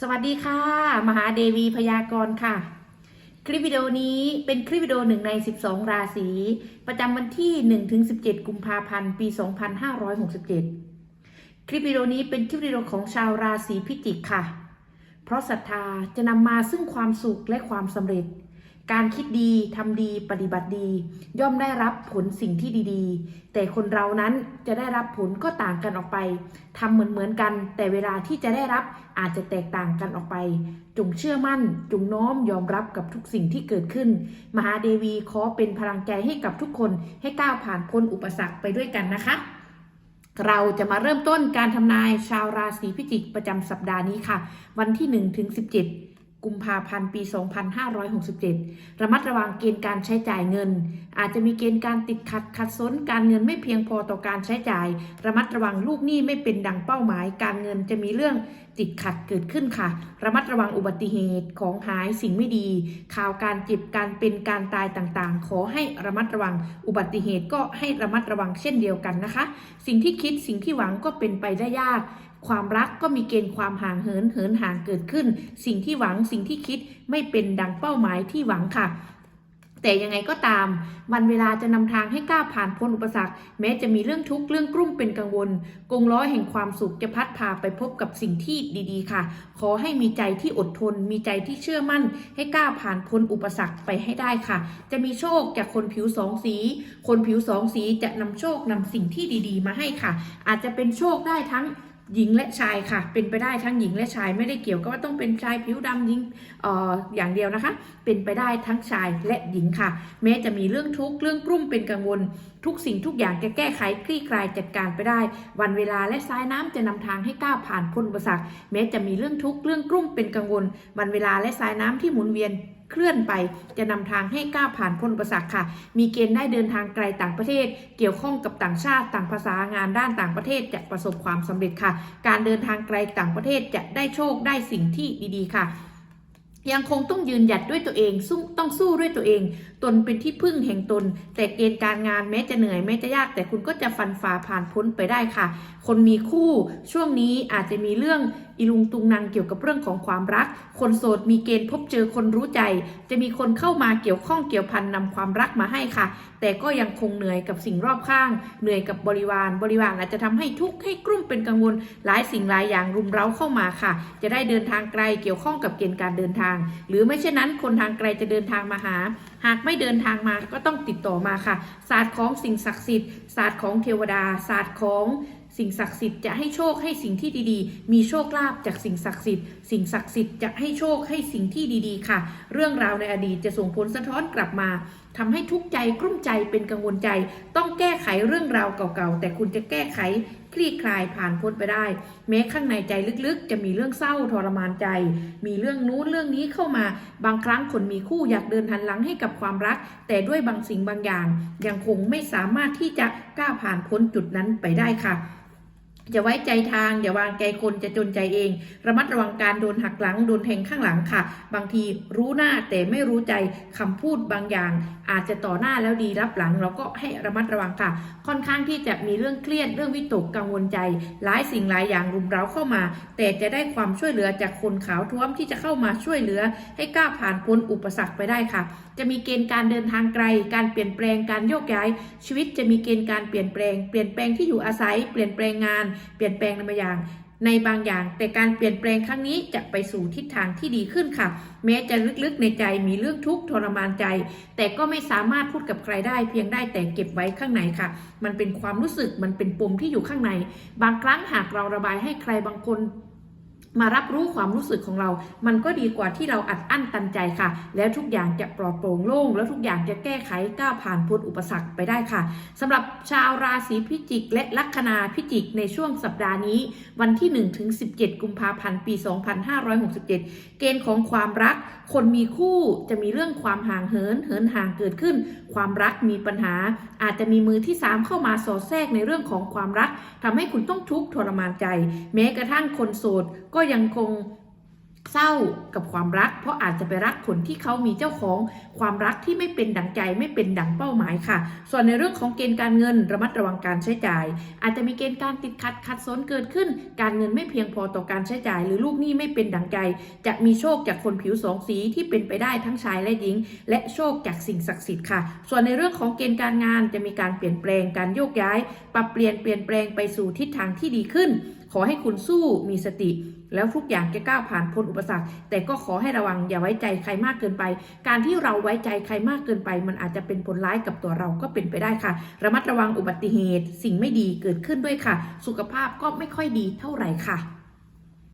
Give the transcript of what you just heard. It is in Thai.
สวัสดีค่ะ มหาเดวีพยากรณ์ค่ะ คลิปวิดีโอนี้เป็นคลิปวิดีโอหนึ่งใน 12 ราศี ประจำวันที่ 1-17 กุมภาพันธ์ ปี 2567 คลิปวิดีโอนี้เป็นคลิปวิดีโอของชาวราศีพิจิกค่ะ เพราะศรัทธาจะนำมาซึ่งความสุขและความสำเร็จ การคิดดีทำดีปฏิบัติดี ย่อมได้รับผลสิ่งที่ดีๆ แต่คนเรานั้นจะได้รับผลก็ต่างกันออกไปทำเหมือนๆกัน แต่เวลาที่จะได้รับอาจจะแตกต่างกันออกไป จงเชื่อมั่น จงน้อมยอมรับกับทุกสิ่งที่เกิดขึ้น มหาเดวีขอเป็นพลังใจให้กับทุกคนให้ก้าวผ่านพ้นอุปสรรคไปด้วยกันนะคะ เราจะมาเริ่มต้นการทำนายชาวราศีพิจิกประจำสัปดาห์นี้ค่ะ วันที่1ถึง17 กุมภาพันธ์ปี 2567 ระมัดระวังเกณฑ์การใช้จ่ายเงิน อาจจะมีเกณฑ์การติดขัดขัดสนการเงินไม่เพียงพอต่อการใช้จ่าย ระมัดระวังลูกหนี้ไม่เป็นดังเป้าหมาย การเงินจะมีเรื่องติดขัดเกิดขึ้นค่ะ ระมัดระวังอุบัติเหตุของหายสิ่งไม่ดี ข่าวการเจ็บการเป็นการตายต่างๆ ขอให้ระมัดระวังอุบัติเหตุก็ให้ระมัดระวังเช่นเดียวกันนะคะ สิ่งที่คิดสิ่งที่หวังก็เป็นไปได้ยาก ความรักก็มีเกณฑ์ความห่างเหินเหินห่างเกิดขึ้น สิ่งที่หวังสิ่งที่คิดไม่เป็นดังเป้าหมายที่หวังค่ะแต่ยังไงก็ตาม วันเวลาจะนำทางให้ก้าวผ่านพ้นอุปสรรค แม้จะมีเรื่องทุกข์เรื่องกลุ้มเป็นกังวล กงล้อแห่งความสุขจะพัดพาไปพบกับสิ่งที่ดีๆ ค่ะ ขอให้มีใจที่อดทน มีใจที่เชื่อมั่น ให้ก้าวผ่านพ้นอุปสรรคไปให้ได้ค่ะ จะมีโชคจากคนผิวสองสี คนผิวสองสีจะนำโชคนำสิ่งที่ดี ๆ มาให้ค่ะ อาจจะเป็นโชคได้ทั้ง หญิงและชายค่ะ เป็นไปได้ทั้งหญิงและชายไม่ได้เกี่ยวก็ว่าต้องเป็นชายผิวดำหญิงเอ่ออย่างเดียวนะคะ เป็นไปได้ทั้งชายและหญิงค่ะ แม้จะมีเรื่องทุกข์เรื่องกลุ้มเป็นกังวล ทุกสิ่งทุกอย่างจะแก้ไขคลี่คลายจัดการไปได้ วันเวลาและสายน้ำจะนำทางให้ก้าวผ่านพ้นอุปสรรคแม้จะมีเรื่องทุกข์เรื่องกลุ้มเป็นกังวล วันเวลาและสายน้ำที่หมุนเวียน เคลื่อนไป จะนำทางให้ก้าวผ่านพ้นอุปสรรคค่ะ มีเกณฑ์ได้เดินทางไกลต่างประเทศ เกี่ยวข้องกับต่างชาติต่างภาษางานด้านต่างประเทศจะประสบความสำเร็จค่ะ การเดินทางไกลต่างประเทศจะได้โชคได้สิ่งที่ดีๆค่ะ ยังคงต้องยืนหยัดด้วยตัวเองสู้ต้องสู้ด้วยตัวเอง ตนเป็นที่พึ่งแห่งตน แต่เกณฑ์การงานแม้จะเหนื่อยแม้จะยาก แต่คุณก็จะฟันฝ่าผ่านพ้นไปได้ค่ะ คนมีคู่ช่วงนี้อาจจะมีเรื่องอีลุงตุงนางเกี่ยวกับเรื่องของความรัก คนโสดมีเกณฑ์พบเจอคนรู้ใจ จะมีคนเข้ามาเกี่ยวข้องเกี่ยวพันนำความรักมาให้ค่ะแต่ก็ยังคงเหนื่อยกับสิ่งรอบข้าง เหนื่อยกับบริวาร บริวารอาจจะทำให้ทุกข์ให้กลุ้มเป็นกังวล หลายสิ่งหลายอย่างรุมเร้าเข้ามาค่ะ จะได้เดินทางไกลเกี่ยวข้องกับเกณฑ์การเดินทาง หรือไม่เช่นนั้น คนทางไกลจะเดินทางมาหา หากไม่เดินทางมาก็ต้องติดต่อมาค่ะ ศาสตร์ของสิ่งศักดิ์สิทธิ์ ศาสตร์ของเทวดา ศาสตร์ของ สิ่งศักดิ์สิทธิ์จะให้โชคให้สิ่งที่ดีๆ มีโชคลาภจากสิ่งศักดิ์สิทธิ์ สิ่งศักดิ์สิทธิ์จะให้โชคให้สิ่งที่ดีๆ ค่ะ เรื่องราวในอดีตจะส่งผลสะท้อนกลับมาทำให้ทุกข์ใจกลุ้มใจเป็นกังวลใจ ต้องแก้ไขเรื่องราวเก่าๆ แต่คุณจะแก้ไขคลี่คลายผ่านพ้นไปได้ แม้ข้างในใจลึกๆ จะมีเรื่องเศร้าทรมานใจ มีเรื่องนู้นเรื่องนี้เข้ามา บางครั้งคนมีคู่อยากเดินหันหลังให้กับความรัก แต่ด้วยบางสิ่งบางอย่าง ยังคงไม่สามารถที่จะก้าวผ่านพ้นจุดนั้นไปได้ค่ะ อย่าไว้ใจทาง อย่าวางใจคนจะจนใจเอง ระมัดระวังการโดนหักหลัง โดนแทงข้างหลังค่ะ บางทีรู้หน้าแต่ไม่รู้ใจคำพูดบางอย่าง อาจจะต่อหน้าแล้วดีรับหลัง เราก็ให้ระมัดระวังค่ะ ค่อนข้างที่จะมีเรื่องเครียดเรื่องวิตกกังวลใจหลายสิ่งหลายอย่างรุมเร้าเข้ามา แต่จะได้ความช่วยเหลือจากคนขาวท้วมที่จะเข้ามาช่วยเหลือ ให้ก้าวผ่านพ้นอุปสรรคไปได้ค่ะ จะมีเกณฑ์การเดินทางไกล การเปลี่ยนแปลงการโยกย้าย ชีวิตจะมีเกณฑ์การเปลี่ยนแปลง เปลี่ยนแปลงที่อยู่อาศัย เปลี่ยนแปลงงานเปลี่ยนแปลงในบางอย่างในบางอย่าง แต่การเปลี่ยนแปลงครั้งนี้จะไปสู่ทิศทางที่ดีขึ้นค่ะ แม้จะลึกๆในใจมีเรื่องทุกข์ทรมานใจ แต่ก็ไม่สามารถพูดกับใครได้เพียงได้แต่เก็บไว้ข้างในค่ะ มันเป็นความรู้สึกมันเป็นปมที่อยู่ข้างใน บางครั้งหากเราระบายให้ใครบางคน มารับรู้ความรู้สึกของเรา มันก็ดีกว่าที่เราอัดอั้นตันใจค่ะ แล้วทุกอย่างจะปลอดโปร่งโล่ง แล้วทุกอย่างจะแก้ไขก้าวผ่านพ้นอุปสรรคไปได้ค่ะสำหรับชาวราศีพิจิก และลัคนาพิจิกในช่วงสัปดาห์นี้ วันที่1ถึง17 กุมภาพันธ์ปี 2567 เกณฑ์ของความรัก คนมีคู่จะมีเรื่องความห่างเหินเหินห่างเกิดขึ้น ความรักมีปัญหา อาจจะมีมือที่ 3 เข้ามาสอดแทรกในเรื่องของความรักทำให้คุณต้องทุกข์ทรมานใจ แม้กระทั่งคนโสดก็ยังคงเศร้ากับความรัก เพราะอาจจะไปรักคนที่เขามีเจ้าของความรักที่ไม่เป็นดังใจไม่เป็นดังเป้าหมายค่ะ ส่วนในเรื่องของเกณฑ์การเงินระมัดระวังการใช้จ่าย อาจจะมีเกณฑ์การติดขัดขัดสนเกิดขึ้น การเงินไม่เพียงพอต่อการใช้จ่าย หรือลูกหนี้ไม่เป็นดังใจ จะมีโชคจากคนผิวสองสีที่เป็นไปได้ทั้งชายและหญิง และโชคจากสิ่งศักดิ์สิทธิ์ค่ะ ส่วนในเรื่องของเกณฑ์การงานจะมีการเปลี่ยนแปลงการโยกย้าย ปรับเปลี่ยนเปลี่ยนแปลงไปสู่ทิศทางที่ดีขึ้น ขอให้คุณสู้มีสติ แล้วทุกอย่างจะก้าวผ่านพ้นอุปสรรค แต่ก็ขอให้ระวังอย่าไว้ใจใครมากเกินไป การที่เราไว้ใจใครมากเกินไป มันอาจจะเป็นผลร้ายกับตัวเราก็เป็นไปได้ค่ะ ระมัดระวังอุบัติเหตุ สิ่งไม่ดีเกิดขึ้นด้วยค่ะ สุขภาพก็ไม่ค่อยดีเท่าไหร่ค่ะ